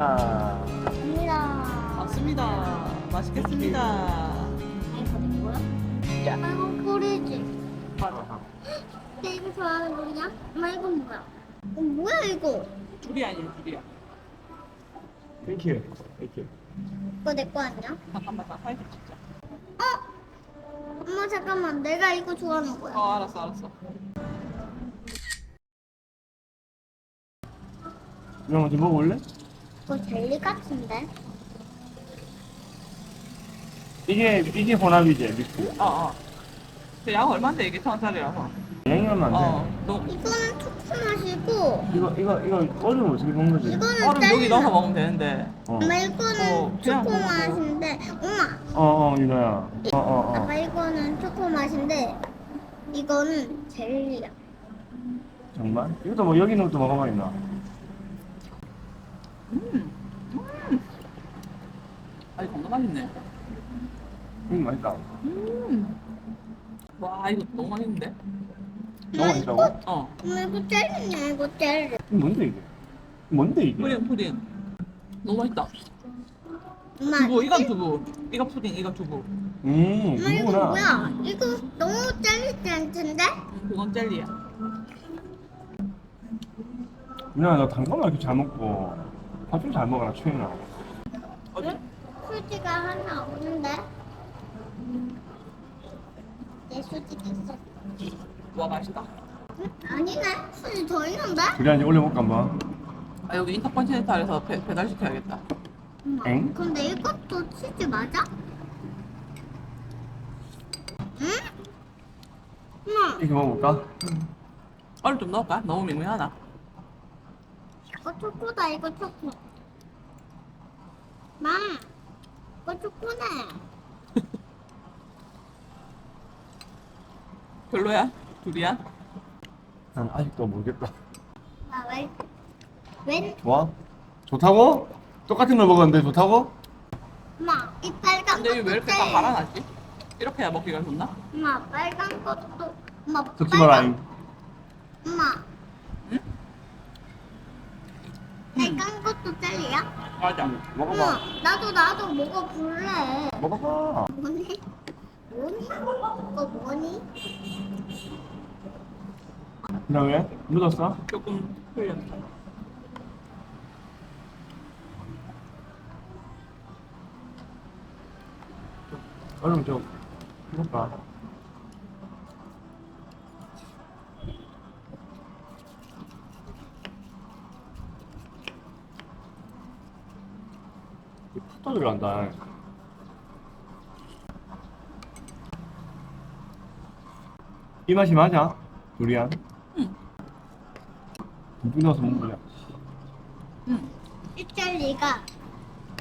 아, 갑니다. 맞습니다. 맛있겠습니다. 이거 뭐야? 빨간 꿀이지. 맞아. 근데 이거 좋아하는 거냐? 엄마 이건 뭐야? 어, 뭐야 이거? 둘이 아니야, 둘이야. 땡큐. 땡큐. 이거 내 거 아니야? 잠깐만, 나 사이즈 찍자. 어? 엄마 잠깐만 내가 이거 좋아하는 거야. 어, 알았어, 알았어. 이거 먼저 먹어볼래? 이거 젤리 같은데? 이게, 이게 혼합이지, 믹스. 어, 어. 그양 얼마인데, 이게 천 원짜리라서. 양이 얼마 안 돼. 어, 너, 이거는 초코 맛이고 이거, 이거, 이거, 얼음 어떻게 먹는 거지? 이거는 얼음 여기 넣어서 맛. 먹으면 되는데. 어, 엄마 이거는 어, 그냥 초코 먹어도. 맛인데 엄마 어, 어, 유나야. 어, 어, 아빠 어. 이거는 초코 맛인데 이거는 젤리야. 정말? 이것도 뭐, 여기 있는 것도 먹어봐, 유나. 음, 음. 아니, 겁나 맛있네. 음, 맛있다. 음. 와, 이거 너무 맛있는데? 너무 맛있다고? 어. 엄마 이거 젤리냐 이거 젤리. 이거 뭔데, 이게? 뭔데, 이게? 푸딩, 푸딩. 너무 맛있다. 엄마 두부, 이건 두부. 이거 푸딩, 이거 두부. 음, 엄마 이거. 뭐야? 이거 너무 젤리 같은데? 음, 그건 젤리야. 유나야, 너 단거만 이렇게 잘 먹고, 밥 좀 잘 먹어라, 최인아. 어디? 수지가 하나 없는데? 얘 수지 있어. 와, 맛있다. 응? 아니네. 수지 더 있는데? 그래, 이제 올려볼까, 한번? 아, 여기 인터컨티넨탈에서 배, 배달시켜야겠다. 엄마. 엥? 근데 이것도 치즈 맞아? 응? 엄마, 이렇게 먹어볼까? 얼음 좀 넣을까? 너무 밍밍하나? 초코다, 이거 초코. 마, 이거 초코네. 별로야? 둘이야? 난 아직도 모르겠다. 아, 왜? 웬? 좋아? 좋다고? 똑같은 걸 먹었는데 좋다고? 엄마, 이 빨간 근데 이게 것도 왜 이렇게 다 젤리. 갈아놨지? 이렇게 해야 먹기가 좋나? 엄마, 빨간 것도. 엄마, 적지 마라. 잉. 엄마, 응? 빨간 것도 젤리야? 맞아. 먹어봐. 엄마, 나도 나도 먹어볼래. 먹어봐. 뭐니? 뭐니? 이거 뭐니? 나 왜? 묻었어? 조금 흘렸어. 얼음 좀 해볼까? 팍 들어간다. 이 맛이 맞아? 두리안? 응. 넣어서 먹는 거야. 응. 이 젤리가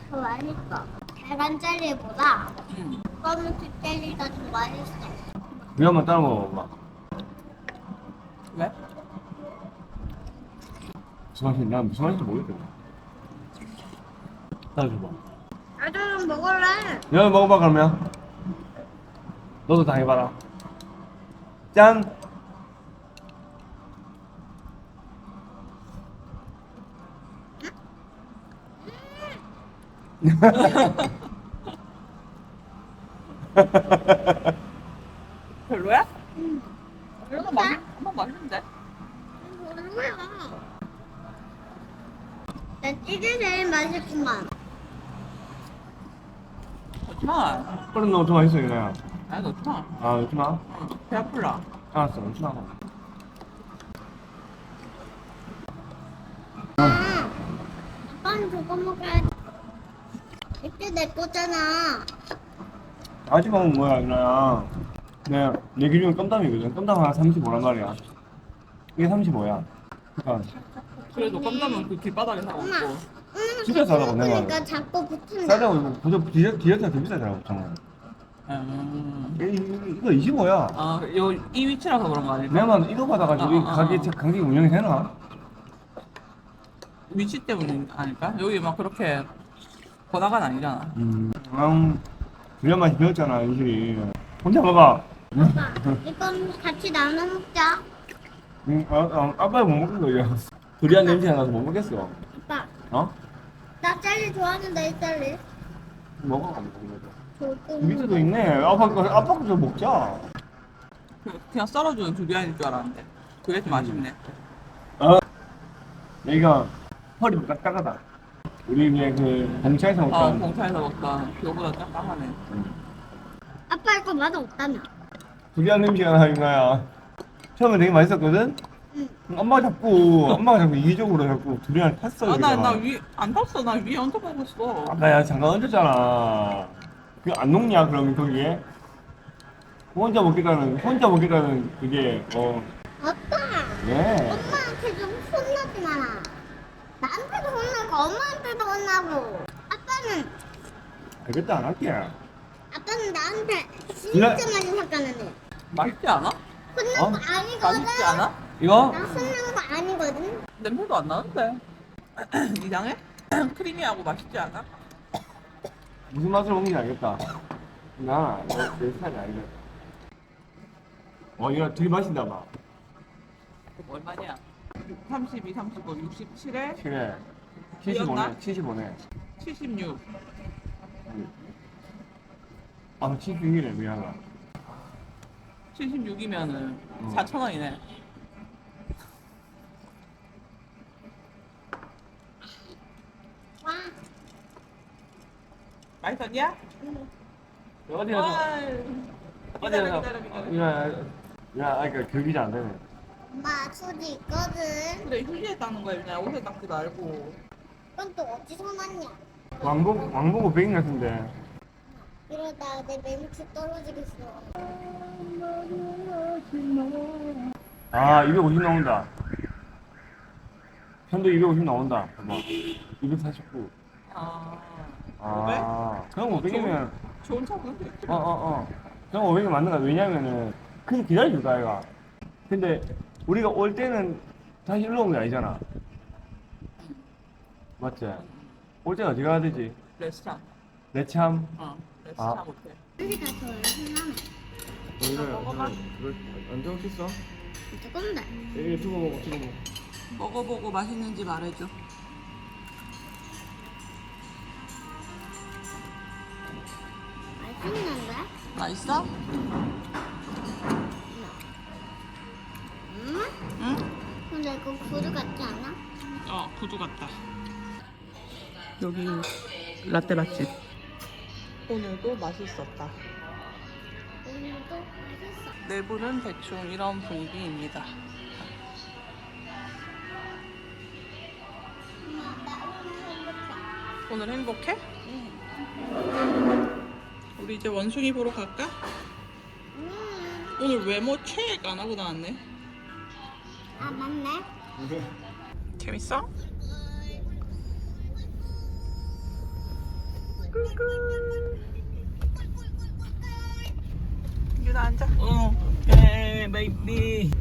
더 맛있어. 계란 젤리보다 응. 검은색 젤리가 더 맛있어. 우리 한번 따라 먹어봐. 왜? 무슨 맛인지 난 무슨 맛인지 모르겠어. 따라줘봐. 나도 좀 먹을래. 야 먹어봐 그러면. 너도 다 해봐라. 짠. 별로야? 응. 한번 맛, 한번 맛있는데? 별로야. 나 이게 제일 맛있구만. 마. 얼음 너무 좀 맛있어 이거야. 아니, 넣지 마. 아 넣지 마. 응. 배 아플라. 알았어 넣지 마. 아, 아빠는 저거 먹어야지. 이때 내 거잖아. 아직 먹은 뭐야 이거야. 내, 내 기준은 껌담이거든. 껌담 하나 35란 말이야. 이게 35야. 그러니까 그래도 껌담은 그 길바닥에 사고 엄마, 있고. 진짜 싸다고, 내가. 그러니까 자꾸 붙은다. 싸다고 이거 보자 디저트 디저트가 더 비싸더라고 정말. 음. 이- 이거 25야. 아, 요, 이 위치라서 그런 거 아닐까? 내만 이거 받아가지고 어, 이 어, 어, 가게 어. 가게 운영이 되나? 위치 때문 아닐까? 여기 막 그렇게 번화가는 아니잖아. 음, 음, 우리한 맛이 배웠잖아 유실이. 혼자 먹어. 아빠, 이건 같이 나눠 먹자. 음, 아, 아, 아빠 못 먹겠어 이거. 두리안 냄새 나서 못 먹겠어. 아빠, 어? 나 젤리 좋아하는데 이 젤리. 먹어 안 먹는 거. 저 밑에도 있네. 아빠 거 아빠 거저 먹자. 그- 그냥 썰어주는 두리안일 줄 알았는데 그게 좀 아쉽네 어? 여기가 허리 딱딱하다. 우리 이제 그 공차에서 어 먹던 공차에서 먹던 그거보다 딱딱하네 아빠 이거 맛 없다며. 두리안 냄새가 나는 거야. 처음에 되게 맛있었거든. 응. 엄마가 자꾸 엄마가 자꾸 이기적으로 자꾸 두리안 탔어. 아 나 여기다가. 나 위안 탔어 나 위에 얹어 먹었어 아까 야 잠깐 얹었잖아. 그안 녹냐 그러면 거기에? 혼자 먹겠다는 혼자 먹겠다는 그게 어 아빠. 예. 엄마한테 좀 혼나지 마라. 나한테도 혼나고 엄마한테도 혼나고. 아빠는 알겠다 안 할게. 아빠는 나한테 진짜 그래. 많이 삭가는 맛있지 않아? 혼난 어? 거 아니거든. 맛있지 않아? 이거 나 혼난 거 아니거든. 냄새도 안 나는데 이상해? 크리미하고 맛있지 않아? 무슨 맛을 먹는지 알겠다. 나내 스타일이 아니야. 어 이거 되게 맛있나 봐. 그럼 얼마냐? 32, 35, 67에 그래. 뭐였나? 75네. 75네. 76 아 76이래 미안하다. 76이면은 어. 4,000원이네 와. 맛있었냐? 어디 가서 와, 어디 기다려 가서 기다려 기다려 야, 야, 아, 그러니까 교기자 안 되네. 엄마 수지 있거든. 그래 휴지에 닦는 거야 그냥 옷에 닦지 말고 그건 또 어디서 났냐? 왕복 왕복 500인 같은데. 이러다 내 멘트 떨어지겠어. 아 250 나온다. 편도 250 나온다. 봐봐. 249. 아 아, 그럼 500이면 좋은 차 그런데 어, 어, 어. 그럼 500이 맞는 거야. 왜냐면은 그냥 기다려줄 거야, 얘가. 근데 우리가 올 때는 다시 일로 온 게 아니잖아. 맞지? 올 때는 어디 가야 되지? 레스토랑 내 참. 어 레스토랑 아. 호텔 여기가 더 신나네. 여기를 먹어봐. 그걸 언제 오겠어? 조금다. 여기 두고 먹어, 두고 먹어. 먹어보고 맛있는지 말해줘 맛있는데? 맛있어? 응? 응? 근데 이거 구두 같지 않아? 어 구두 같다 여기 라떼 맛집 오늘도 맛있었다 오늘도 맛있어. 내부는 대충 이런 분위기입니다 오늘 행복해? 우리 이제 원숭이 보러 갈까? 음. 오늘 외모 체액 안 하고 나왔네 아 맞네. 재밌어? 유나 앉아. 어. 에 베이비.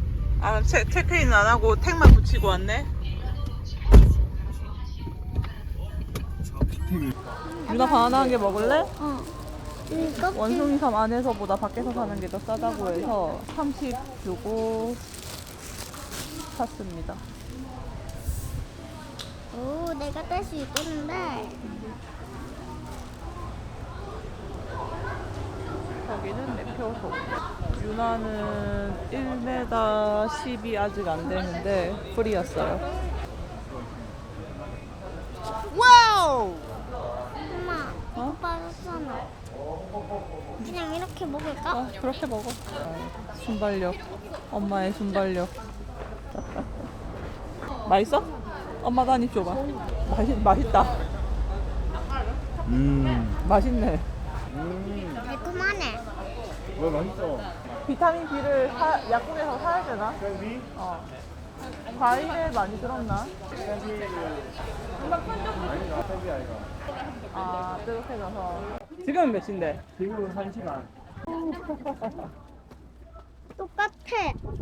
아 체, 체크인 안 하고 택만 붙이고 왔네. 유나 바나나 한 개 먹을래? 어. 이거 원숭이 섬 안에서보다 밖에서 사는 게 더 싸다고 해서 30 주고 샀습니다. 오 내가 딸 수 있겠는데. 여기는 매표소. 유나는 1m 10이 아직 안 되는데 프리였어요. 와우! 엄마 이거 어? 빠졌잖아. 그냥 이렇게 먹을까? 어, 그렇게 먹어. 순발력. 엄마의 순발력. 맛있어? 엄마도 한입 줘봐. 맛있, 맛있다. 음. 맛있네. 매콤하네. 왜 맛있어? 비타민 B를 사, 약국에서 사야 되나? 어. 과일에 많이 들었나? 아, 뜨뜻해져서. 지금은 몇 시인데? 지금은 1시간. 똑같아.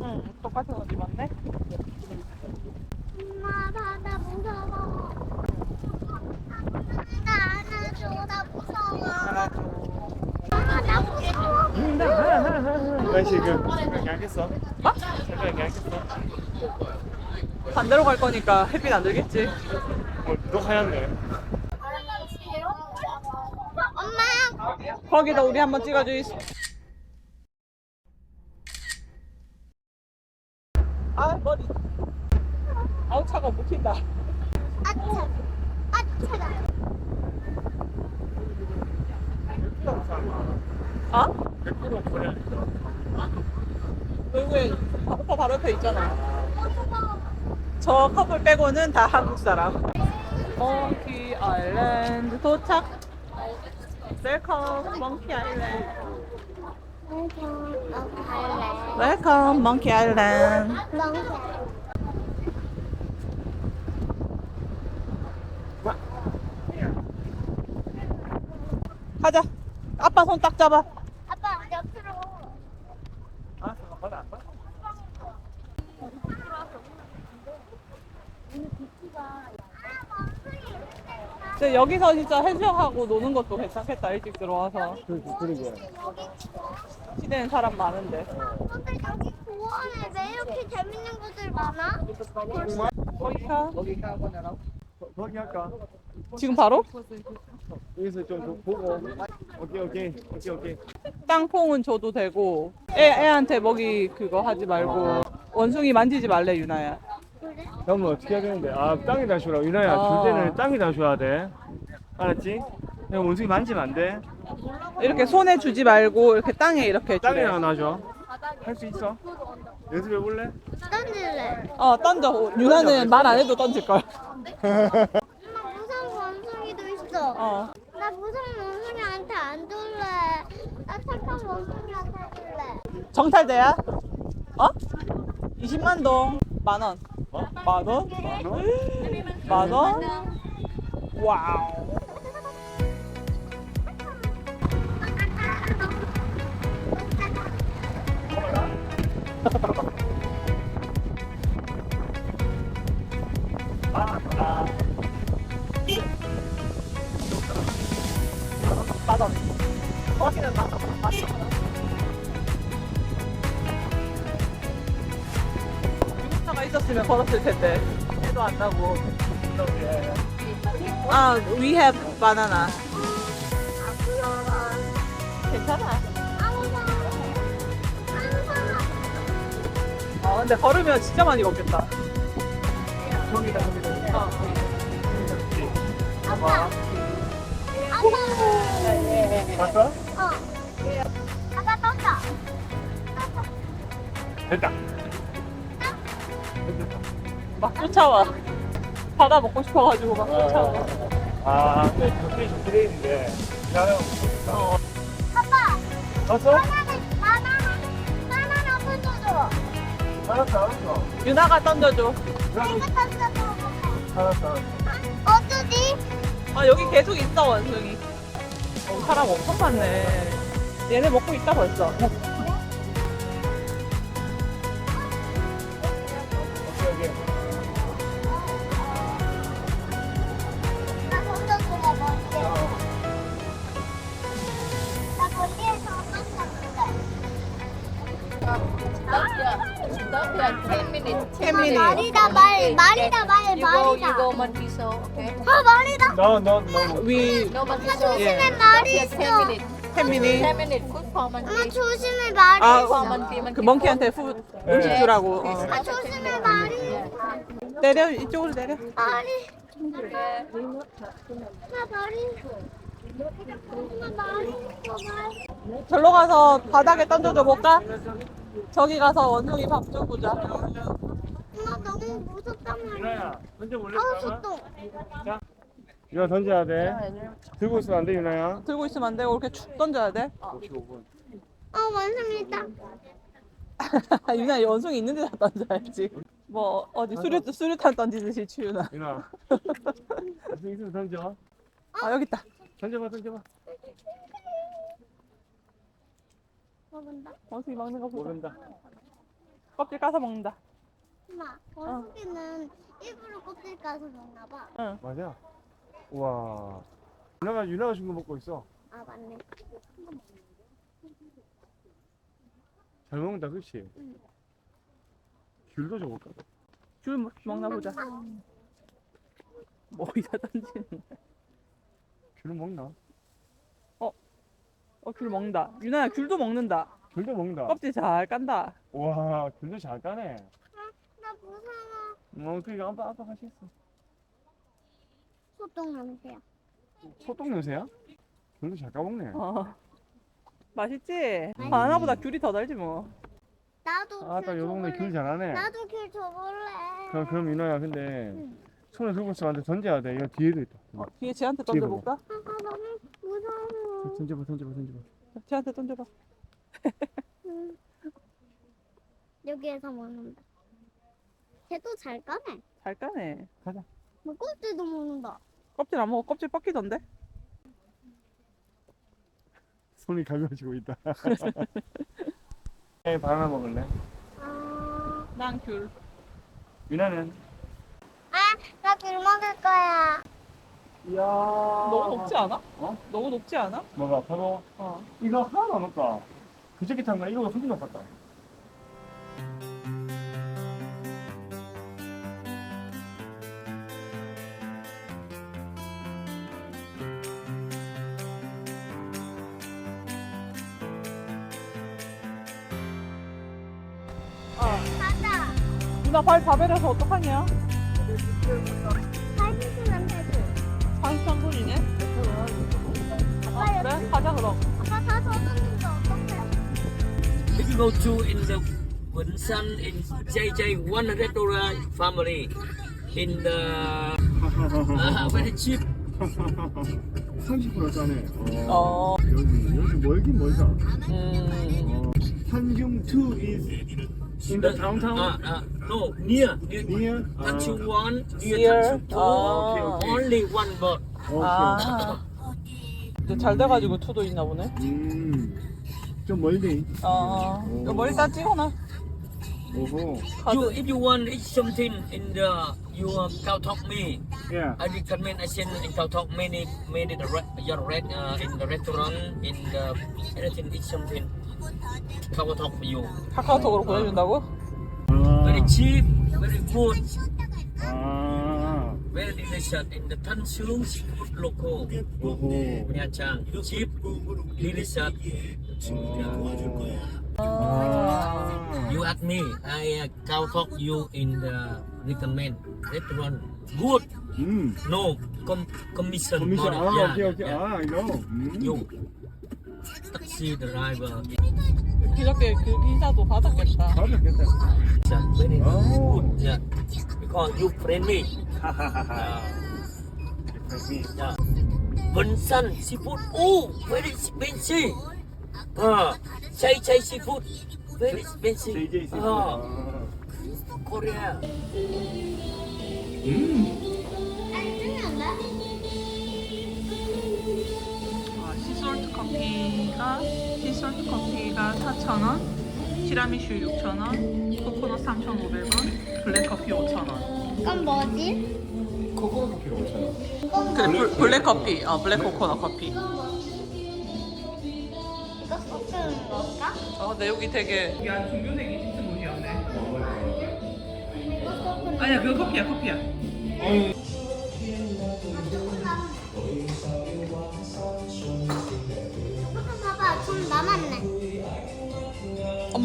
응, 똑같은 옷 입었네? 엄마 바다 무서워. 나 안아줘 나 무서워. 아, 나 무서워. 나 지금 잠깐 계약했어? 뭐? 잠깐 계약했어? 반대로 갈 거니까 햇빛 안 들겠지? 어, 너 하얀데? 거기다 우리 한번 찍어주이소. 아 머리. 아우 차가 못 킨다. 아차. 아차다. 아? 100% 그래. 여기 오빠 바로 옆에 있잖아. 저 커플 빼고는 다 한국 사람. 멍키 아일랜드 도착. 웰컴 멍키 아일랜드. 웰컴 멍키 아일랜드. 가자. 아빠 손 딱 잡아. 아빠 옆으로. 아, 받아 안 받아? 근데 여기서 진짜 해수욕하고 노는 것도 괜찮겠다. 일찍 들어와서. 그러게. 시내는 사람 많은데. 근데 여기 공원에 왜 이렇게 재밌는 것들 많아? 거기 가. 거- 거기 할까? 지금 바로? 여기서 좀 보고. 오케이 오케이 오케이 오케이. 땅콩은 줘도 되고 애, 애한테 먹이 그거 하지 말고 원숭이 만지지 말래 유나야 그러면 어떻게 해야 되는데? 아 땅에다 주라. 유나야 아. 줄 때는 땅에다 줘야 돼. 알았지? 그냥 원숭이 만지면 안 돼. 이렇게 손에 주지 말고 이렇게 땅에 이렇게 주래 땅에다 놔줘. 할 수 있어? 연습해 볼래? 던질래. 어 던져 유나는 말 안 해도 던질 걸 엄마 무서운 원숭이도 있어. 어 나 무서운 원숭이한테 안 줄래. 나 착한 원숭이한테 줄래. 정탈돼야? 어? 20만 동 만 원 어? 만원? 만 원? 와우 있었으면 걸었을 텐데 해도 안 나고 아 we have banana 괜찮아 아 근데 걸으면 진짜 많이 걷겠다 저기다 저기다. 어. 아빠. 봤어? 어. 됐다. 막 쫓아와 바다 먹고 싶어가지고 막 쫓아와 아, 그 저기 좀 그래 있는데. 나는 어. 아빠. 봤어? 바나나 바나나 바나나 던져줘. 알았어 알았어. 유나가 던져줘 나도 내가 던져줘. 알았어. 알았어. 어쩌지? 아 여기 계속 있어 원숭이 어, 사람 엄청 많네 얘네 먹고 있다 벌써 minutes. 10 minutes. 말이다 말 말이다 말 You go, you 말이다. go Mantiso, okay? 아 말이다. No no no. We No Mantiso. 조심해 예. 말이 있어. 10 minutes. 10 minutes 10 minutes. Good for 엄마 Manti. 조심해 말이 아, 있어. Manti. 그 멍키한테 후, 음식 주라고 어. 아 조심해 말이. 내려 이쪽으로 내려 말이. 엄마 말이. 엄마 말이 있어 말. 절로 가서 바닥에 던져줘 볼까? 저기 가서 원숭이 밥 좀 보자 너무 무섭단 말이야. 유나야 던져 볼래? 아우 소똥. 유나 던져야 돼. 들고 있으면 안 돼 유나야. 들고 있으면 안 되고 이렇게 축 던져야 돼 55분. 어 원숭이 있다. 유나 원숭이 있는 데다 던져야지 뭐 어디 수류, 수류탄 던지듯이 추유나 유나. 무슨 있으면 던져. 아 여기 있다 던져봐 던져봐. 먹은다. 원숭이 먹는 거 보자 모른다. 껍질 까서 먹는다 엄마 원숭이는 일부러 껍질 까서 먹나 봐. 응 맞아. 우와. 유나가 유나가 준 거 먹고 있어. 아 맞네. 잘 먹는다 그렇지? 귤도 줘볼까? 줄 먹- 먹나 보자 뭐 이다 던지는 귤은 먹나? 어, 귤 먹는다. 유나야, 귤도 먹는다. 귤도 먹는다. 껍질 잘 깐다. 와, 귤도 잘 까네. 나 무서워. 어, 그니까 아빠, 아빠 같이 있어. 소똥 냄새야. 소똥 냄새야? 귤도 잘 까먹네. 어. 맛있지? 바나나보다 귤이 더 달지 뭐. 나도 아따, 귤 요 동네 줘볼래. 귤 잘하네. 나도 귤 줘볼래. 그럼, 그럼 윤호야, 근데 손에 들고 있으면 안 돼. 던져야 돼. 이거 뒤에도 있다. 어, 뒤에 쟤한테 뒤에 던져볼까? 아빠 너무 무서워. 던져봐, 던져봐, 던져봐. 쟤한테 던져봐. 응. 여기에서 먹는다. 걔도 잘 까네. 잘 까네. 뭐 꼴찌도 먹는다. 껍질 안 먹어. 껍질 뻗기던데? 손이 가벼워지고 있다. 에 바나나 먹을래? 아, 난 귤. 유나는? 아, 나귤 먹을 거야. 이야. 너무 높지 않아? 어? 너무 높지 않아? 뭐가 바로 어. 이거 하나도 안 높다. 그저께 탄거 이거가 훨씬 높았다. 발 다 베려서 어떡하냐? 잘 씻으면 되지. 43분이네? 아, 그래? 가자, 그럼. 아빠 다 젖었는데 어떡해? If you go to in the Winsan in JJ 100 dollar family in the uh, very cheap. 30% 싸네. 어. 여기 여기 멀긴 멀다. 음. 어, 산중 2 is in the downtown. Uh, uh, no, near near near. Tanchu one, near Near. Tanchu two. 아. 오케이, 오케이. Only one boat. 오케이. 아. 이제 잘 돼가지고 투도 있나 보네. 음. 좀 멀리. 어. 이거 머리 다 찍어놔. 오호. You, if you want eat something in the your Khao Thok me, Yeah. I recommend I send in Khao Thok many many the re- your red uh, in the restaurant in the anything eat something. For you. 카카오톡으로 보내준다고? 아. Very cheap, very good. 아. Very delicious in the Tanjung seafood local. 오호. Trang, cheap, delicious. 아. You ask me, I uh, talk you in the recommend restaurant. Good, 음. no com commission. commission. no, 아, yeah, 오케이, 오케이. yeah. 아, I know. 음. You taxi driver. 그저께 그 인사도 받았겠다. 받았겠다. It's uh, very Oh. good. Yeah, because you friendly. 하하하하. Yeah. Yeah. Bunsan seafood. Oh, very expensive. Ah, chai chai seafood. Very expensive. JJ 씨. Ah, Korea. 안 커피가 시솔트 커피가 4,000원, 티라미슈 6,000원, 코코넛 3,500원, 블랙 커피 5,000원. 이건 뭐지? 코코넛 커피가 5,000원. 이건 그래? 블, 블랙 커피. 어, 블랙 코코넛 커피. 이거 섞는 건가? 아, 근데 여기 되게 야, 중교생 이집트. 이거 섞는 아니야, 그거 커피야, 커피야.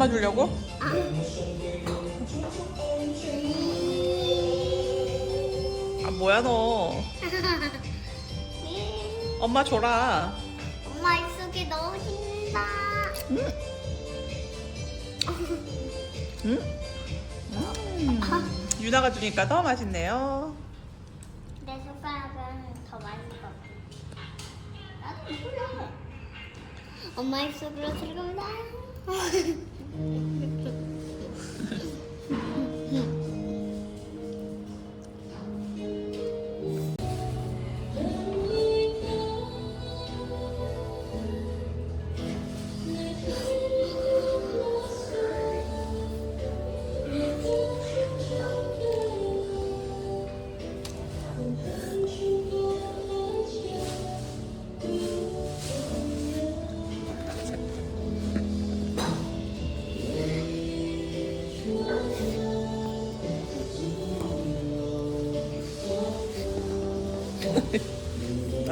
남았네. 엄마 주려고? 아. 아, 뭐야 너. 엄마 줘라. 엄마 입속에 너무 힘들다. 유나가 주니까 더 맛있네요. 내 숟가락은 더 같아. 나도 몰라. 엄마 입속으로 들어간 다.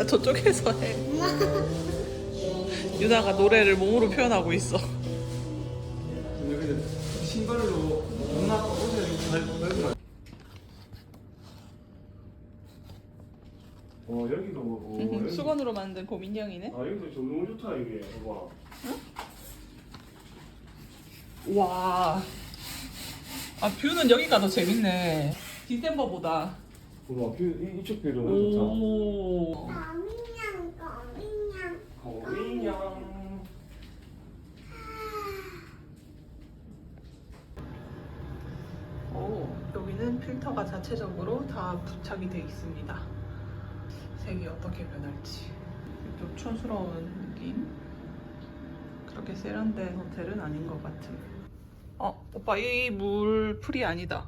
저쪽에서 해. 유나가 노래를 몸으로 표현하고 있어. 신발로 누나 옷을 잘 넓은 어 여기도 어, 여기, 수건으로 만든 고민형이네. 아 여기도 좀 너무 좋다 이게 봐봐 와. 아 뷰는 여기가 더 재밌네. 디셈버보다. 봐봐 뷰 이- 이쪽 뷰도 너무 좋다 오. 거민양 거인양 오, 여기는 필터가 자체적으로 다 부착이 되어 있습니다. 색이 어떻게 변할지. 좀 촌스러운 느낌. 그렇게 세련된 호텔은 아닌 것 같은. 어, 오빠 이 물 풀이 아니다.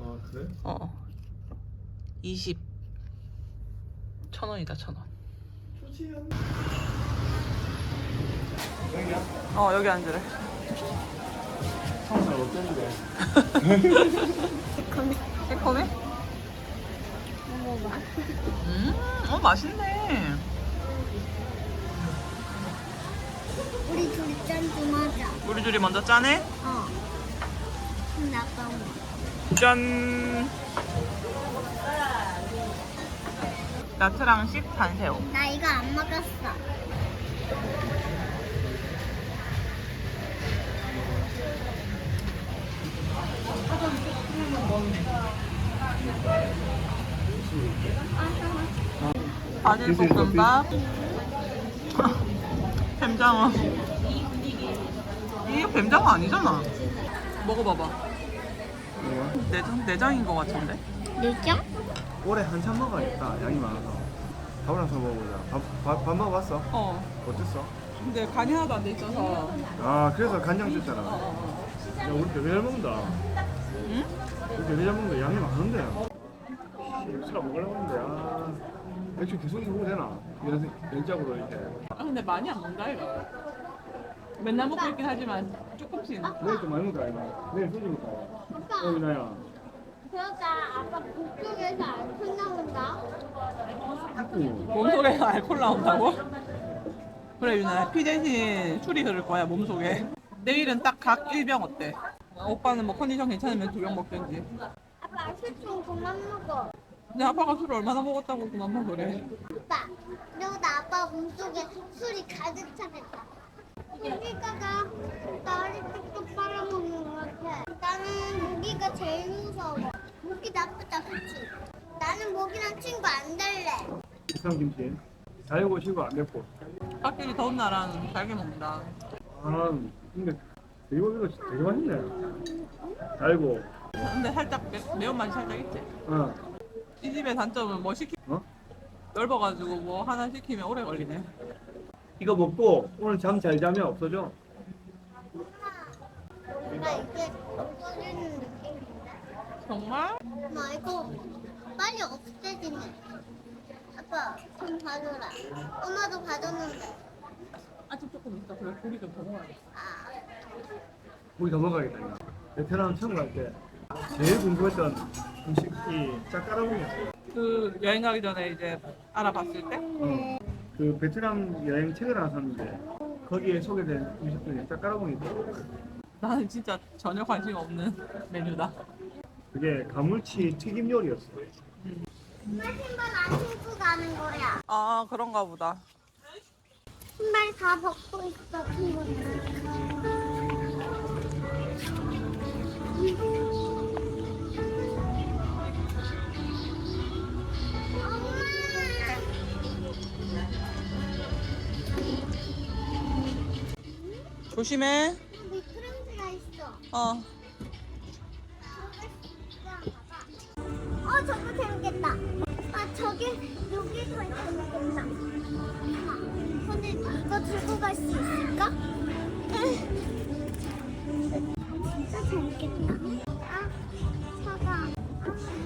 아 그래? 어. 20. 천 원이다, 천 원. 여기야? 어, 여기 앉으래. 청소를 어땠는데? 새콤해? 먹어봐 음, 어, 맛있네. 우리 둘이 짠좀 하자 우리 둘이 먼저 짜네? 어 근데 아빠 뭐 짠. 나트랑식 반새우. 나 이거 안 먹었어 바질 볶음밥. 뱀장어. 이게 뱀장어 아니잖아. 먹어봐봐. 내장, 내장인 것 같은데? 내장? 올해 한참 먹어야겠다 양이 많아서 밥이랑 서 먹어보자 밥, 밥, 밥 먹어봤어? 어. 어땠어? 근데 간이 하나도 안 돼 있어서. 아 그래서 간장 줬잖아 어. 야 우리 되게 잘 먹는다 응? 우리 되게 잘 먹는다 양이 많은데 술을 먹으려고 했는데 아 맥주 계속 먹어도 되나? 연, 연짝으로 이렇게 아, 근데 많이 안 먹는다, 이거. 맨날 먹고 있긴 하지만 조금씩. 내일 좀 많이 먹다 이거 내일 소주 먹자 어 유나야 그러다 아빠 북쪽에서 알콜 나온다? 있고 몸속에 알콜 나온다고? 그래 유나 피 대신 술이 흐를 거야 몸속에. 내일은 딱 각 1병 어때? 오빠는 뭐 컨디션 괜찮으면 두 병 먹든지. 아빠 술좀 그만 먹어. 근데 아빠가 술을 얼마나 먹었다고 그만 먹으래? 아빠 그러다 아빠 몸속에 술이 가득 차겠다. 여기가가 나를 뚝뚝 빨아먹는 것 같아 나는 모기가 제일 무서워. 모기 나쁘다 그치? 나는 모기랑 친구 안 될래. 국산김치 달고 시고 안 맵고. 확실히 더운 날은 잘게 먹는다. 아 근데 이거 되게 맛있네. 달고. 근데 살짝 매, 매운맛이 살짝 있지? 어. 이 집의 단점은 뭐 시키 어? 넓어가지고 뭐 하나 시키면 오래 걸리네. 이거 먹고 오늘 잠 잘 자면 없어져 나 이제 없어지는 느낌인데? 정말? 나 이거 빨리 없애지네 아빠 좀 봐줘라. 엄마도 봐줬는데. 아직 조금 있어 그래 고기 좀더 먹어야겠다. 아. 우리 더 먹어야겠다 이거. 베트남 처음 갈 때 제일 궁금했던 음식이 짝까라봉이었어 그 여행 가기 전에 이제 알아봤을 때? 어. 그 베트남 여행 책을 하나 샀는데 거기에 소개된 음식 중에 짝까라봉이 있더라고 나는 진짜 전혀 관심 없는 메뉴다. 그게 가물치 튀김 요리였어 나 신발 안 신고 가는 거야 아 그런가 보다. 신발 다 벗고 있어 친구들 조심해. 어. 어 저거 재밌겠다. 아 저기 여기서 재밌겠다. 근데 이거 들고 갈 수 있을까? 진짜 재밌겠다. 아, 봐봐.